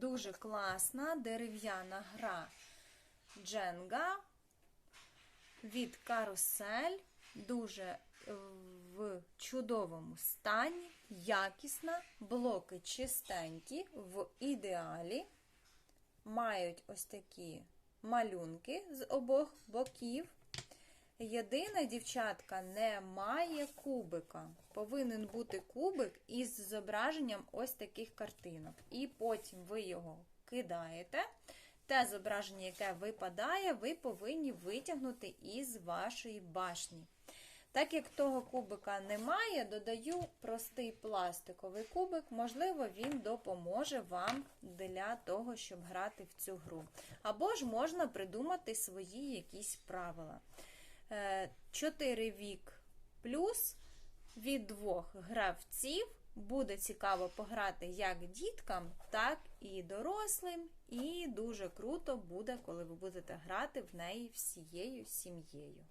Дуже класна дерев'яна гра Дженга від карусель. Дуже в чудовому стані, якісна, блоки чистенькі, в ідеалі. Мають ось такі малюнки з обох боків. Єдина дівчатка не має кубика. Повинен бути кубик із зображенням ось таких картинок. І потім ви його кидаєте. Те зображення, яке випадає, ви повинні витягнути із вашої башні. Так як того кубика немає, додаю простий пластиковий кубик, можливо, він допоможе вам для того, щоб грати в цю гру. Або ж можна придумати свої якісь правила. 4 вік плюс від двох гравців. Буде цікаво пограти як діткам, так і дорослим. І дуже круто буде, коли ви будете грати в неї всією сім'єю.